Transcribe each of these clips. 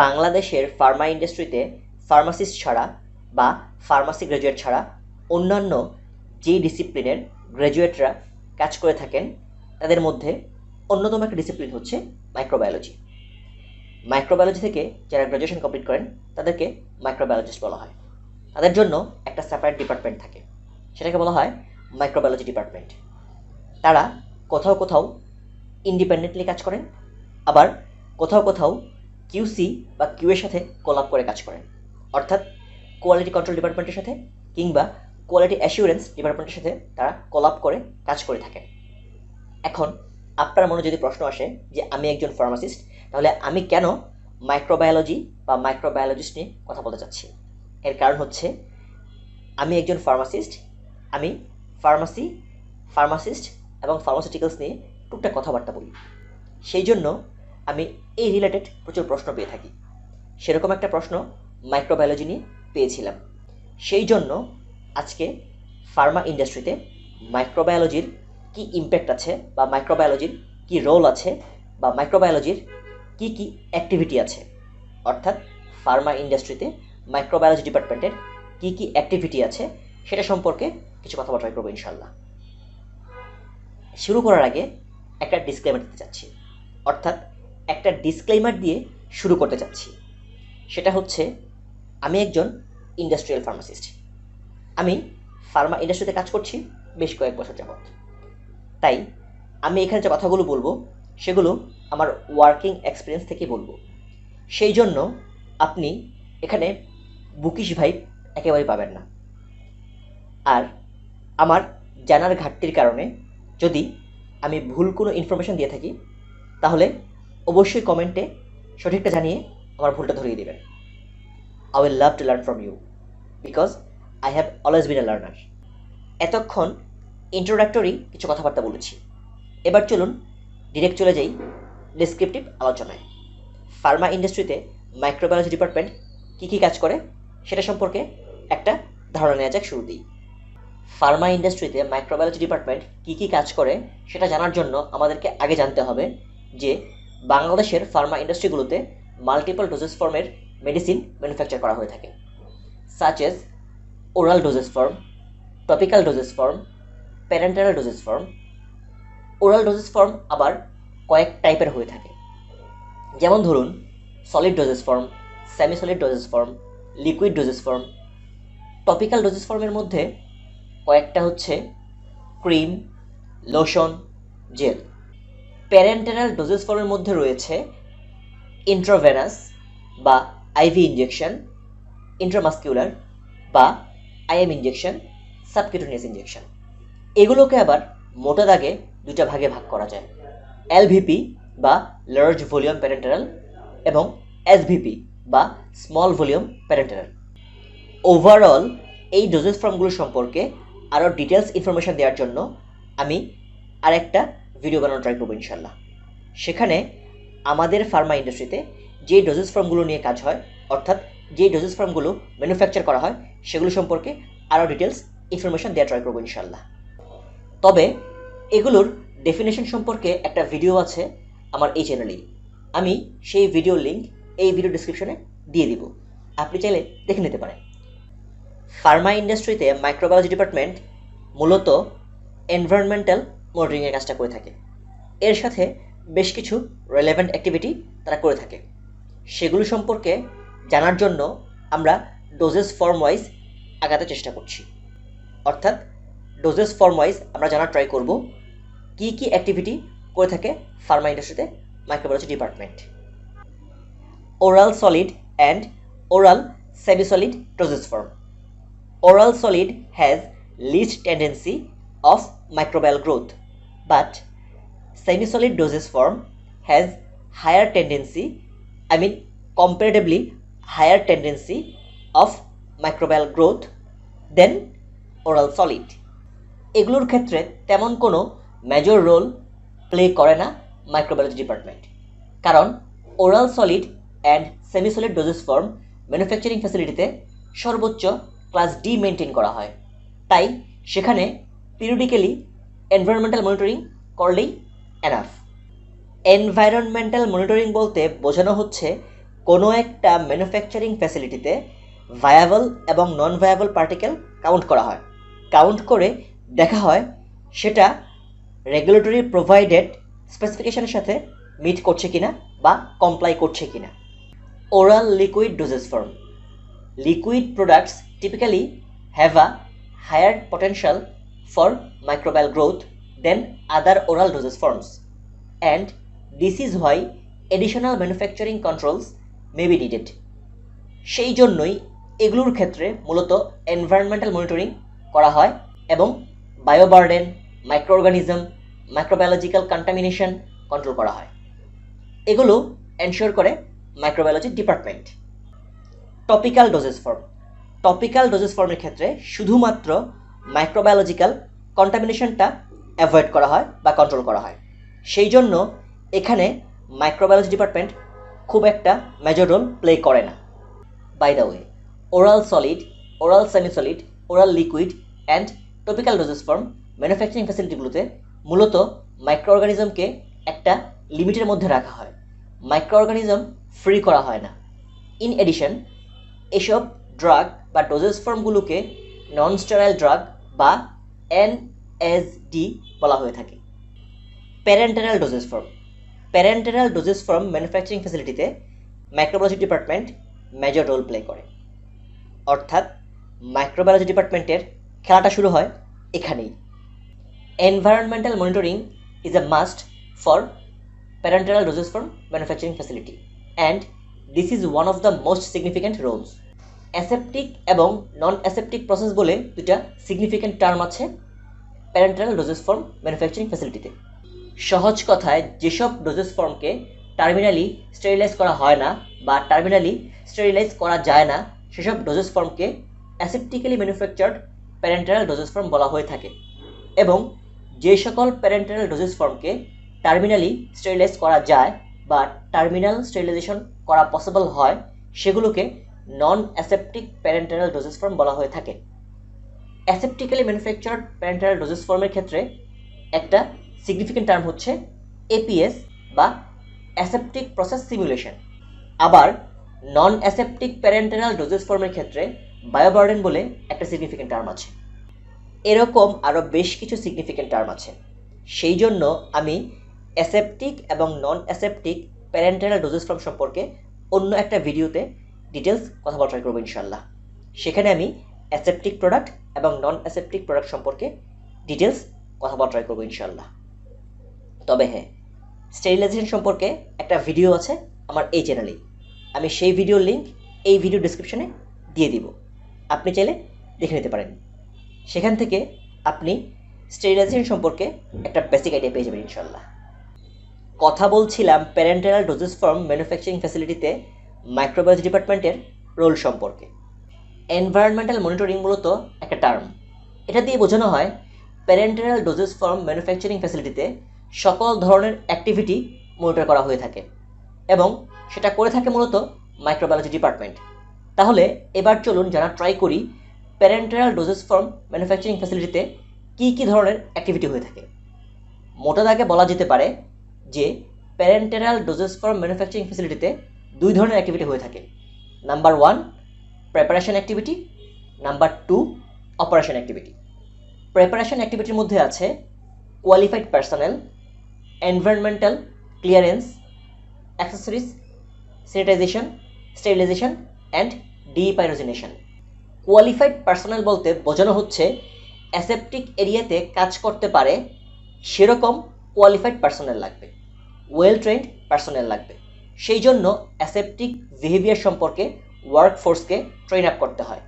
বাংলাদেশের ফার্মা ইন্ডাস্ট্রিতে ফার্মাসিস্ট ছাড়া বা ফার্মাসি গ্র্যাজুয়েট ছাড়া অন্যান্য যেই ডিসিপ্লিনের গ্র্যাজুয়েটরা কাজ করে থাকেন, তাদের মধ্যে অন্যতম একটা ডিসিপ্লিন হচ্ছে মাইক্রোবায়োলজি মাইক্রোবায়োলজি থেকে যারা গ্র্যাজুয়েশন কমপ্লিট করেন, তাদেরকে মাইক্রোবায়োলজিস্ট বলা হয়। তাদের জন্য একটা সেপারেট ডিপার্টমেন্ট থাকে। সেটাকে বলা হয় মাইক্রোবায়োলজি ডিপার্টমেন্ট তারা কোথাও কোথাও ইন্ডিপেন্ডেন্টলি কাজ করেন, আবার কোথাও কোথাও কিউসি বা কিউ এর সাথে কোলাপ করে কাজ করেন। অর্থাৎ কোয়ালিটি কন্ট্রোল ডিপার্টমেন্টের সাথে কিংবা কোয়ালিটি অ্যাসিউরেন্স ডিপার্টমেন্টের সাথে তারা কোলাপ করে কাজ করে থাকেন। এখন আপনার মনে যদি প্রশ্ন আসে যে আমি একজন ফার্মাসিস্ট তাহলে আমি কেন মাইক্রোবায়োলজি বা মাইক্রোবায়োলজিস্ট নিয়ে কথা বলতে চাচ্ছি? এর কারণ হচ্ছে আমি একজন ফার্মাসিস্ট আমি ফার্মাসি ফার্মাসিস্ট এবং ফার্মাসিউটিক্যালস নিয়ে টুকটাক কথাবার্তা বলি। সেই জন্য আমি এই রিলেটেড প্রচুর প্রশ্ন পেয়ে থাকি। সেরকম একটা প্রশ্ন মাইক্রোবায়োলজি নিয়ে পেয়েছিলাম। সেই জন্য আজকে ফার্মা ইন্ডাস্ট্রিতে মাইক্রোবায়োলজির কি ইম্প্যাক্ট আছে বা মাইক্রোবায়োলজির কি রোল আছে বা মাইক্রোবায়োলজির কি কি অ্যাক্টিভিটি আছে? অর্থাৎ ফার্মা ইন্ডাস্ট্রিতে মাইক্রোবায়োলজি ডিপার্টমেন্টের কি কি অ্যাক্টিভিটি আছে সেটা সম্পর্কে কিছু কথাবার্তা করব ইনশাল্লাহ শুরু করার আগে একটা ডিসক্লেমার দিতে চাচ্ছি। অর্থাৎ একটা ডিসক্লেমার দিয়ে শুরু করতে চাচ্ছি। সেটা হচ্ছে, আমি একজন ইন্ডাস্ট্রিয়াল ফার্মাসিস্ট আমি ফার্মা ইন্ডাস্ট্রিতে কাজ করছি বেশ কয়েক বছর যাবৎ। তাই আমি এখানে যে কথাগুলো বলব, সেগুলো আমার ওয়ার্কিং এক্সপিরিয়েন্স থেকে বলব। সেই জন্য আপনি এখানে বুকিশ ভাইব একেবারেই পাবেন না। আর আমার জানার ঘাটতির কারণে যদি আমি ভুল কোনো ইনফরমেশন দিয়ে থাকি, তাহলে অবশ্যই কমেন্টে সঠিকটা জানিয়ে আমার ভুলটা ধরিয়ে দেবেন। I will love to learn from you because I have always been a learner এতক্ষণ ইন্ট্রোডাক্টরি কিছু কথাবার্তা বলেছি। এবার চলুন ডিরেক্ট চলে যাই ডিসক্রিপটিভ আলোচনায়। ফার্মা ইন্ডাস্ট্রিতে মাইক্রোবায়োলজি ডিপার্টমেন্ট কী কী কাজ করে সেটা সম্পর্কে একটা ধারণা নেওয়া যাক শুরুতেই। ফার্মা ইন্ডাস্ট্রিতে মাইক্রোবায়োলজি ডিপার্টমেন্ট কী কী কাজ করে সেটা জানার জন্য আমাদেরকে আগে জানতে হবে যে বাংলাদেশের ফার্মা ইন্ডাস্ট্রিগুলোতে মাল্টিপল ডোজেস ফর্মের মেডিসিন ম্যানুফ্যাকচার করা হয়ে থাকে such as oral doses form topical doses form parenteral doses form oral doses form আবার কয়েক টাইপের হয়ে থাকে। যেমন ধরুন solid doses form semi solid doses form liquid doses form topical doses ফর্মের মধ্যে কয়েকটা হচ্ছে cream lotion gel parenteral doses ফর্মের মধ্যে রয়েছে ইন্ট্রোভেনাস বা আইভি ইঞ্জেকশন ইন্ট্রামাস্কিউলার বা আইএম ইঞ্জেকশন সাবকিউটেনিয়াস ইঞ্জেকশন এগুলোকে আবার মোটা দাগে দুটা ভাগে ভাগ করা যায়। এলভিপি বা লার্জ ভলিউম প্যারেন্টারাল এবং এসভিপি বা স্মল ভলিউম প্যারেন্টারাল ওভারঅল এই ডোজেস ফর্মগুলো সম্পর্কে আরও ডিটেলস ইনফরমেশান দেওয়ার জন্য আমি আরেকটা ভিডিও বানানো ট্রাই করব ইনশাল্লাহ। সেখানে আমাদের ফার্মা ইন্ডাস্ট্রিতে যে ডোজেস ফর্মগুলো নিয়ে কাজ হয়, অর্থাৎ যে ডোজেস ফর্মগুলো ম্যানুফ্যাকচার করা হয়, সেগুলো সম্পর্কে আরও ডিটেলস ইনফরমেশান দেওয়া ট্রাই করব ইনশাল্লাহ। তবে এগুলোর ডেফিনেশন সম্পর্কে একটা ভিডিও আছে আমার এই চ্যানেলেই আমি সেই ভিডিও লিঙ্ক এই ভিডিও ডিসক্রিপশনে দিয়ে দিব। আপনি চাইলে দেখে নিতে পারেন। ফার্মা ইন্ডাস্ট্রিতে মাইক্রোবায়োলজি ডিপার্টমেন্ট মূলত এনভায়রনমেন্টাল মনিটরিংয়ের কাজটা করে থাকে। এর সাথে বেশ কিছু রেলেভেন্ট অ্যাক্টিভিটি তারা করে থাকে। সেগুলো সম্পর্কে জানার জন্য আমরা ডোজেস ফর্ম ওয়াইজ আগাতে চেষ্টা করছি। অর্থাৎ ডোজেস ফর্ম ওয়াইজ আমরা জানার ট্রাই করব কী কী অ্যাক্টিভিটি করে থাকে ফার্মা ইন্ডাস্ট্রিতে microbiology department oral solid and oral semisolid doses form oral solid has least tendency of microbial growth but semi-solid dosage form has higher tendency, i mean, comparatively higher tendency of microbial growth than oral solid. এগুলোর ক্ষেত্রে তেমন কোনো major role play করে না microbiology department কারণ oral solid and semi solid doses form manufacturing ফ্যাসিলিটিতে সর্বোচ্চ class D maintain করা হয়। তাই সেখানে পিরিয়ডিক্যালি এনভায়রনমেন্টাল মনিটরিং করলেই এনাফ এনভায়রনমেন্টাল মনিটরিং বলতে বোঝানো হচ্ছে কোনো একটা ম্যানুফ্যাকচারিং ফ্যাসিলিটিতে ভায়াবল এবং নন ভায়াবল পার্টিকেল কাউন্ট করা হয়। কাউন্ট করে দেখা হয় সেটা রেগুলেটরি প্রোভাইডেড স্পেসিফিকেশনের সাথে মিট করছে কিনা বা কমপ্লাই করছে কিনা। Oral liquid doses form liquid products typically have a higher potential for microbial growth than other oral dosage forms. And this is why additional manufacturing controls may be needed. সেই জন্যই এগুলোর ক্ষেত্রে মূলত এনভায়রনমেন্টাল মনিটরিং করা হয় এবং bioburden microorganism microbiological contamination control করা হয়। এগুলো এনশিওর করে microbiology department topical doses form topical doses ফর্মের ক্ষেত্রে শুধুমাত্র মাইক্রোবায়োলজিক্যাল কন্টামিনেশনটা অ্যাভয়েড করা হয় বা কন্ট্রোল করা হয়। সেই জন্য এখানে মাইক্রোবায়োলজি ডিপার্টমেন্ট খুব একটা মেজর রোল প্লে করে না। By the way oral solid oral semi solid oral liquid and topical doses form manufacturing ফ্যাসিলিটিগুলোতে মূলত মাইক্রো অর্গানিজমকে একটা লিমিটের মধ্যে রাখা হয়। মাইক্রো অর্গানিজম ফ্রি করা হয় না। ইন এডিশন এসব ড্রাগ বা ডোজেস ফর্মগুলোকে নন স্টেরাইল ড্রাগ বা এনএসডি বলা হয়ে থাকে। Parenteral doses form parenteral doses form manufacturing ফ্যাসিলিটিতে microbiology department major role play করে। অর্থাৎ মাইক্রোবায়োলজি ডিপার্টমেন্টের খেলাটা শুরু হয় এখানেই। Environmental monitoring is a must for parenteral dosage form manufacturing facility and this is one of the most significant roles aseptic এবং non aseptic process বলে দুটা সিগনিফিক্যান্ট টার্ম আছে প্যারেন্টাল ডোজেস ফর্ম ম্যানুফ্যাকচারিং ফ্যাসিলিটিতে সহজ কথায়, যেসব ডোজেস ফর্মকে terminally sterilise করা হয় না বা টার্মিনালি স্টেরিলাইজ করা যায় না, সেসব doses ফর্মকে aseptically manufactured parenteral doses form বলা হয়ে থাকে এবং যে সকল প্যারেন্টাল ডোজেস ফর্মকে টার্মিনালি স্টেরিলাইজ করা যায় বা টার্মিনাল স্টেরিলাইজেশন করা পসিবল হয়, সেগুলোকে non aseptic parenteral doses form বলা হয়ে থাকে। অ্যাসেপ্টিক্যালি ম্যানুফ্যাকচার্ড প্যারেন্টাল ডোজেস ফর্মের ক্ষেত্রে একটা সিগনিফিকেন্ট টার্ম হচ্ছে এপিএস বা অ্যাসেপ্টিক প্রসেস সিমুলেশন আবার নন অ্যাসেপ্টিক প্যারেন্টাল ডোজেস ফর্মের ক্ষেত্রে বায়োবার্ডেন বলে একটা সিগনিফিকেন্ট টার্ম আছে। এরকম আরও বেশ কিছু সিগনিফিকেন্ট টার্ম আছে। সেই জন্য আমি অ্যাসেপ্টিক এবং non aseptic parenteral doses form সম্পর্কে অন্য একটা ভিডিওতে ডিটেলস কথা বলা ট্রাই করব ইনশাল্লাহ সেখানে আমি অ্যাসেপ্টিক প্রোডাক্ট এবং নন অ্যাসেপ্টিক প্রোডাক্ট সম্পর্কে ডিটেলস কথা বলা ট্রাই করব ইনশাল্লাহ তবে হ্যাঁ স্টেরিলাইজেশন সম্পর্কে একটা ভিডিও আছে আমার এই চ্যানেলেই আমি সেই ভিডিওর লিঙ্ক এই ভিডিও ডিসক্রিপশনে দিয়ে দিব। আপনি চাইলে দেখে নিতে পারেন। সেখান থেকে আপনি স্টেরিলাইজেশন সম্পর্কে একটা বেসিক আইডিয়া পেয়ে যাবেন ইনশাল্লাহ কথা বলছিলাম প্যারেন্টাল ডোজেস ফর্ম ম্যানুফ্যাকচারিং ফ্যাসিলিটিতে মাইক্রোবায়োলজি ডিপার্টমেন্টের রোল সম্পর্কে। এনভায়রনমেন্টাল মনিটরিং মূলত একটা টার্ম এটা দিয়ে বোঝানো হয় প্যারেন্টাল ডোজেস ফর্ম ম্যানুফ্যাকচারিং ফ্যাসিলিটিতে সকল ধরনের অ্যাক্টিভিটি মনিটর করা হয়ে থাকে এবং সেটা করে থাকে মূলত মাইক্রোবায়োলজি ডিপার্টমেন্ট তাহলে এবার চলুন যারা ট্রাই করি প্যারেন্টাল ডোজেস ফর্ম ম্যানুফ্যাকচারিং ফ্যাসিলিটিতে কী কী ধরনের অ্যাক্টিভিটি হয়ে থাকে। মোটা দাগে বলা যেতে পারে যে প্যারেন্টাল ডোজেস ফর্ম ম্যানুফ্যাকচারিং ফ্যাসিলিটিতে দুই ধরনের অ্যাক্টিভিটি হয়ে থাকে। Number one preparation activity number two operation activity preparation অ্যাক্টিভিটির মধ্যে আছে qualified personal environmental clearance accessories sanitization sterilization and depyrogenation qualified personal বলতে বোঝানো হচ্ছে অ্যাসেপ্টিক এরিয়াতে কাজ করতে পারে সেরকম কোয়ালিফাইড পার্সোনাল লাগবে। ওয়েল ট্রেন্ড পার্সোনাল লাগবে। সেই জন্য অ্যাসেপ্টিক বিহেভিয়ার সম্পর্কে ওয়ার্ক ফোর্সকে ট্রেন আপ করতে হয়।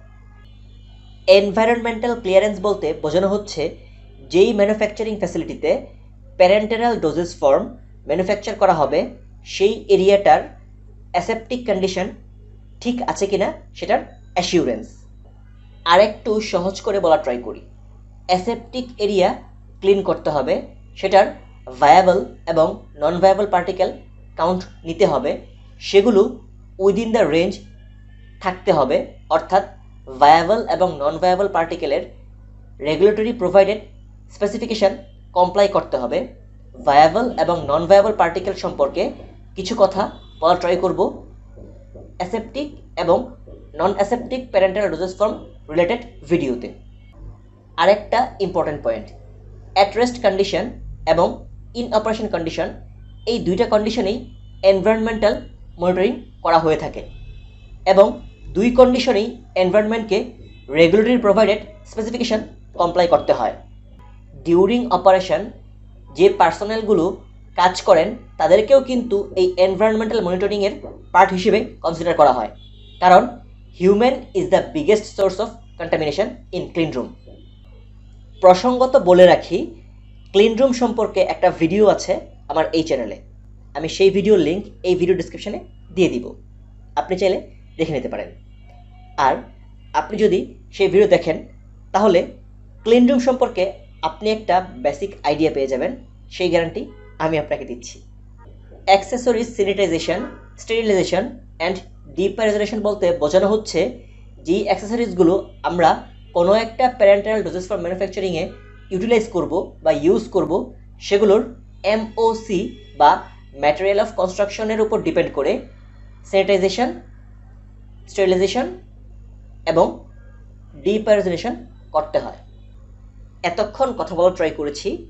এনভায়রনমেন্টাল ক্লিয়ারেন্স বলতে বোঝানো হচ্ছে, যেই ম্যানুফ্যাকচারিং ফ্যাসিলিটিতে প্যারেন্টাল ডোজেস ফর্ম ম্যানুফ্যাকচার করা হবে, সেই এরিয়াটার অ্যাসেপ্টিক কন্ডিশন ঠিক আছে কিনা সেটার অ্যাসিউরেন্স। আরেকটু সহজ করে বলা ট্রাই করি। অ্যাসেপ্টিক এরিয়া ক্লিন করতে হবে, সেটার ভায়াবল এবং নন ভায়াবল পার্টিকেল কাউন্ট নিতে হবে, সেগুলো উইদিন দ্য রেঞ্জ থাকতে হবে, অর্থাৎ ভায়াবল এবং নন ভায়াবল পার্টিকেলের রেগুলেটরি প্রোভাইডেড স্পেসিফিকেশান কমপ্লাই করতে হবে। ভায়াবল এবং নন ভায়াবল পার্টিকেল সম্পর্কে কিছু কথা বলা ট্রাই করব। অ্যাসেপ্টিক এবং non aseptic parenteral doses form related ভিডিওতে আরেকটা important point at rest condition এবং ইন অপারেশন কন্ডিশন এই দুইটা কন্ডিশনেই এনভায়রনমেন্টাল মনিটরিং করা হয়ে থাকে এবং দুই কন্ডিশনেই এনভায়রনমেন্টকে রেগুলেটরি প্রোভাইডেড স্পেসিফিকেশন কমপ্লাই করতে হয়। ডিউরিং অপারেশন যে পার্সোনেলগুলো কাজ করেন, তাদেরকেও কিন্তু এই এনভায়রনমেন্টাল মনিটরিংয়ের পার্ট হিসেবে কনসিডার করা হয়। কারণ human is the biggest source of contamination in clean room প্রসঙ্গত বলে রাখি ক্লিন রুম সম্পর্কে একটা ভিডিও আছে আমার এই চ্যানেলে আমি সেই ভিডিওর লিঙ্ক এই ভিডিও ডিসক্রিপশনে দিয়ে দিব। আপনি চাইলে দেখে নিতে পারেন। আর আপনি যদি সেই ভিডিও দেখেন, তাহলে ক্লিন রুম সম্পর্কে আপনি একটা বেসিক আইডিয়া পেয়ে যাবেন। সেই গ্যারান্টি আমি আপনাকে দিচ্ছি। Accessories sanitization sterilization and depyrogenation বলতে বোঝানো হচ্ছে যেই অ্যাক্সেসরিজগুলো আমরা কোনো একটা প্যারেন্টাল ডোজেস ফর ম্যানুফ্যাকচারিংয়ে ইউটিলাইজ করব বা ইউজ করব, সেগুলোর এমওসি বা ম্যাটেরিয়াল অফ কনস্ট্রাকশনের উপর ডিপেন্ড করে স্যানিটাইজেশন স্টেরিলাইজেশন এবং ডিপারাইজেশন করতে হয়। এতক্ষণ কথা বলা ট্রাই করেছি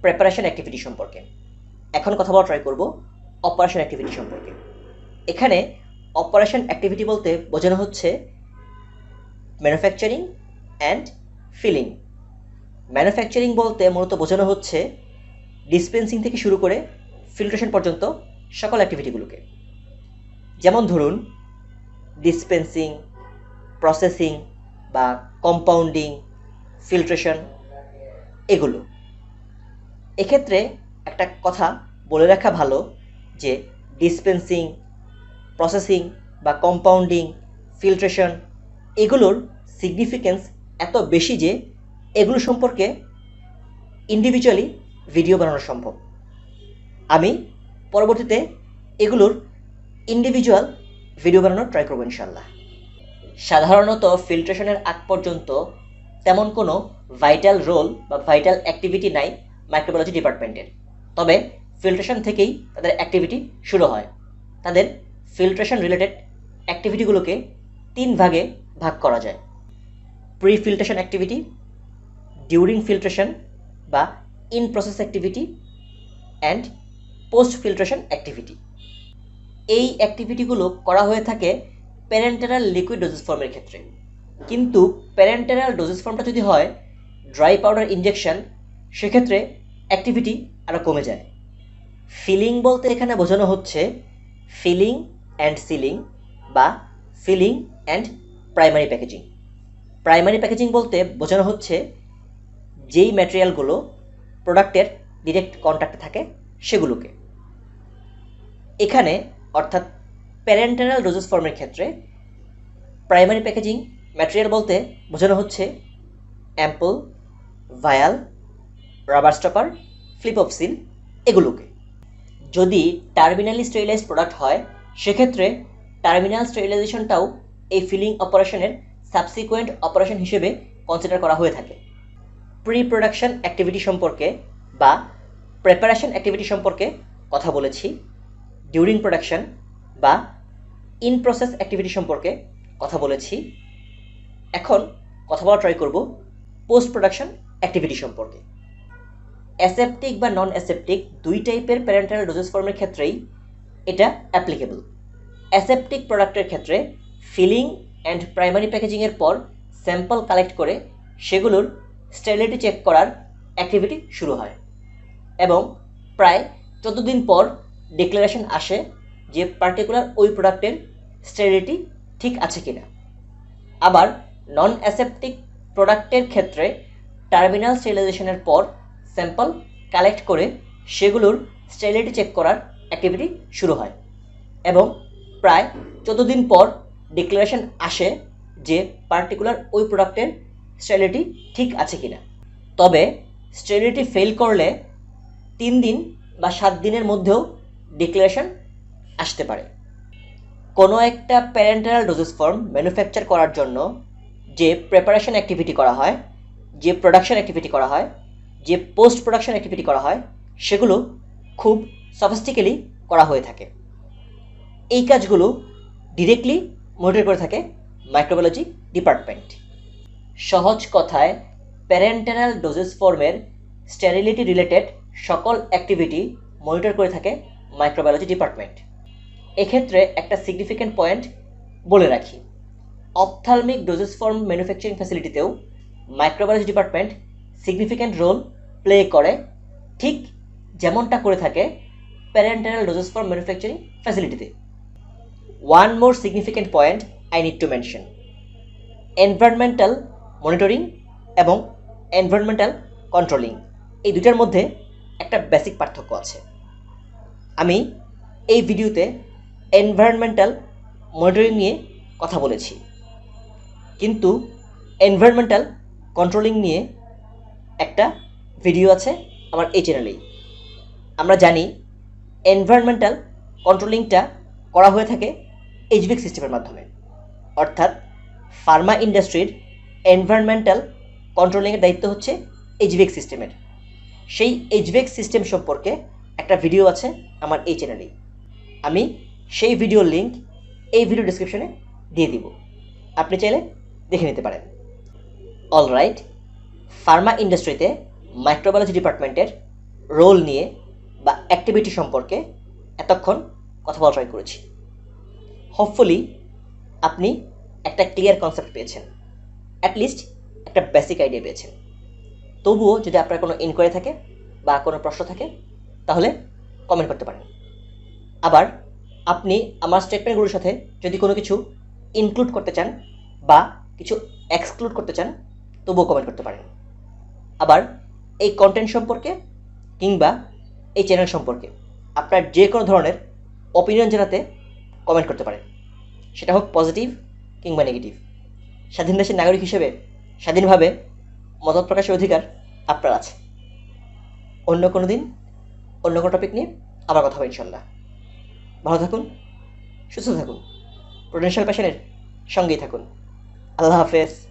প্রেপারেশন অ্যাক্টিভিটি সম্পর্কে। এখন কথা বলা ট্রাই করব অপারেশন অ্যাক্টিভিটি সম্পর্কে। এখানে অপারেশন অ্যাক্টিভিটি বলতে বোঝানো হচ্ছে ম্যানুফ্যাকচারিং অ্যান্ড ফিলিং ম্যানুফ্যাকচারিং বলতে মূলত বোঝানো হচ্ছে ডিসপেন্সিং থেকে শুরু করে ফিল্ট্রেশন পর্যন্ত সকল অ্যাক্টিভিটিগুলোকে যেমন ধরুন ডিসপেন্সিং প্রসেসিং বা কম্পাউন্ডিং ফিল্ট্রেশন এগুলো। এক্ষেত্রে একটা কথা বলে রাখা ভালো যে ডিসপেন্সিং প্রসেসিং বা কম্পাউন্ডিং ফিল্ট্রেশন এগুলোর সিগনিফিকেন্স এত বেশি যে এগুলো সম্পর্কে ইন্ডিভিজুয়ালি ভিডিও বানানো সম্ভব। আমি পরবর্তীতে এগুলোর ইন্ডিভিজুয়াল ভিডিও বানানোর ট্রাই করব ইনশাল্লাহ সাধারণত ফিল্ট্রেশনের আগ পর্যন্ত তেমন কোনো ভাইটাল রোল বা ভাইটাল অ্যাক্টিভিটি নাই মাইক্রোবায়োলজি ডিপার্টমেন্টের তবে ফিল্ট্রেশন থেকেই তাদের অ্যাক্টিভিটি শুরু হয়। তাদের ফিল্ট্রেশন রিলেটেড অ্যাক্টিভিটিগুলোকে তিন ভাগে ভাগ করা যায়। Pre filtration activity during filtration বা in process activity and post filtration activity এই অ্যাক্টিভিটিগুলো করা হয়ে থাকে প্যারেন্টারাল লিকুইড ডোজেস ফর্মের ক্ষেত্রে। কিন্তু প্যারেন্টারাল ডোজেস ফর্মটা যদি হয় ড্রাই পাউডার ইনজেকশন সেক্ষেত্রে অ্যাক্টিভিটি আরও কমে যায়। ফিলিং বলতে এখানে বোঝানো হচ্ছে ফিলিং অ্যান্ড সিলিং বা filling and primary packaging primary packaging বলতে বোঝানো হচ্ছে যেই ম্যাটেরিয়ালগুলো প্রোডাক্টের ডিরেক্ট কন্ট্যাক্টে থাকে সেগুলোকে। এখানে অর্থাৎ প্যারেন্টারাল ডোজেস ফর্মের ক্ষেত্রে প্রাইমারি প্যাকেজিং ম্যাটেরিয়াল বলতে বোঝানো হচ্ছে ampoule, vial, rubber stopper flip off seal এগুলোকে। যদি টার্মিনালি স্টেরিলাইজ প্রোডাক্ট হয়, সেক্ষেত্রে টার্মিনাল স্টেরিলাইজেশনটাও এই ফিলিং অপারেশনের সাবসিকুয়েন্ট অপারেশন হিসেবে কনসিডার করা হয়ে থাকে। প্রি প্রোডাকশন অ্যাক্টিভিটি সম্পর্কে বা প্রেপারেশন অ্যাক্টিভিটি সম্পর্কে কথা বলেছি ডিউরিং প্রোডাকশন বা ইন প্রসেস অ্যাক্টিভিটি সম্পর্কে কথা বলেছি। এখন কথা বলা ট্রাই করব পোস্ট প্রোডাকশন অ্যাক্টিভিটি সম্পর্কে। অ্যাসেপ্টিক বা নন অ্যাসেপ্টিক দুই টাইপের প্যারেন্টাল ডোজেস ফর্মের ক্ষেত্রেই এটা অ্যাপ্লিকেবল অ্যাসেপ্টিক প্রোডাক্টের ক্ষেত্রে ফিলিং অ্যান্ড প্রাইমারি প্যাকেজিংয়ের পর স্যাম্পল কালেক্ট করে সেগুলোর স্টেরিলিটি চেক করার অ্যাক্টিভিটি শুরু হয়। এবং প্রায় চোদ্দ দিন পর ডিক্লারেশন আসে যে পার্টিকুলার ওই প্রোডাক্টের স্টেরিলিটি ঠিক আছে কি না আবার নন অ্যাসেপ্টিক প্রোডাক্টের ক্ষেত্রে টার্মিনাল স্টেরিলাইজেশনের পর স্যাম্পল কালেক্ট করে সেগুলোর স্টেরিলিটি চেক করার অ্যাক্টিভিটি শুরু হয়। এবং প্রায় চোদ্দ দিন পর ডিক্লারেশন আসে যে পার্টিকুলার ওই প্রোডাক্টের স্টেরিলিটি ঠিক আছে কিনা। তবে স্টেরিলিটি ফেল করলে তিন দিন বা সাত দিনের মধ্যেও ডিক্লারেশন আসতে পারে। কোনো একটা প্যারেন্টাল ডোজেস ফর্ম ম্যানুফ্যাকচার করার জন্য যে প্রেপারেশন অ্যাক্টিভিটি করা হয়, যে প্রোডাকশন অ্যাক্টিভিটি করা হয়, যে পোস্ট প্রোডাকশন অ্যাক্টিভিটি করা হয়, সেগুলো খুব সফিস্টিক্যালি করা হয়ে থাকে। এই কাজগুলো ডিরেক্টলি মনিটর করে থাকে মাইক্রোবায়োলজি ডিপার্টমেন্ট সহজ কথায় প্যারেন্টারাল ডোজেস ফর্মের স্টেরিলিটি রিলেটেড সকল অ্যাক্টিভিটি মনিটর করে থাকে মাইক্রোবায়োলজি ডিপার্টমেন্ট এক্ষেত্রে একটা সিগনিফিক্যান্ট পয়েন্ট বলে রাখি। Ophthalmic doses form manufacturing ফ্যাসিলিটিতেও microbiology department significant role play করে। ঠিক যেমনটা করে থাকে parenteral doses form manufacturing ফ্যাসিলিটিতে one more significant point I need to mention environmental monitoring এবং এনভায়রনমেন্টাল কন্ট্রোলিং। এই দুটার মধ্যে একটা বেসিক পার্থক্য আছে। আমি এই ভিডিওতে এনভায়রনমেন্টাল মনিটরিং নিয়ে কথা বলেছি। কিন্তু এনভায়রনমেন্টাল কন্ট্রোলিং নিয়ে একটা ভিডিও আছে আমার এই চ্যানেলেই। আমরা জানি এনভায়রনমেন্টাল কন্ট্রোলিংটা করা হয়ে থাকে এইচবিক সিস্টেমের মাধ্যমে। অর্থাৎ ফার্মা ইন্ডাস্ট্রির এনভায়রনমেন্টাল কন্ট্রোলিংয়ের দায়িত্ব হচ্ছে এইচবিক সিস্টেমের সেই এইচবিক সিস্টেম সম্পর্কে একটা ভিডিও আছে আমার এই চ্যানেলেই আমি সেই ভিডিওর লিঙ্ক এই ভিডিও ডিসক্রিপশনে দিয়ে দিব। আপনি চাইলে দেখে নিতে পারেন। অলরাইট ফার্মা ইন্ডাস্ট্রিতে মাইক্রোবায়োলজি ডিপার্টমেন্টের রোল নিয়ে বা অ্যাক্টিভিটি সম্পর্কে এতক্ষণ কথা বলা ট্রাই করেছি। হোপফুলি আপনি একটা ক্লিয়ার কনসেপ্ট পেয়েছেন। অ্যাটলিস্ট একটা বেসিক আইডিয়া পেয়েছেন। তবুও যদি আপনার কোনো ইনকোয়ারি থাকে বা কোনো প্রশ্ন থাকে, তাহলে কমেন্ট করতে পারেন। আবার আপনি আমার স্টেটমেন্টগুলোর সাথে যদি কোনো কিছু ইনক্লুড করতে চান বা কিছু এক্সক্লুড করতে চান, তবুও কমেন্ট করতে পারেন। আবার এই কন্টেন্ট সম্পর্কে কিংবা এই চ্যানেল সম্পর্কে আপনার যে কোনো ধরনের অপিনিয়ন জানাতে কমেন্ট করতে পারেন। সেটা হোক পজিটিভ কিংবা নেগেটিভ স্বাধীন দেশের নাগরিক হিসেবে স্বাধীনভাবে মত প্রকাশের অধিকার আপনার আছে। অন্য কোনো দিন, অন্য কোনো টপিক নিয়ে আবার কথা হবে ইনশাল্লাহ ভালো থাকুন, সুস্থ থাকুন প্রোডেন্সিয়াল প্যাশনের সঙ্গেই থাকুন। আল্লাহ হাফেজ।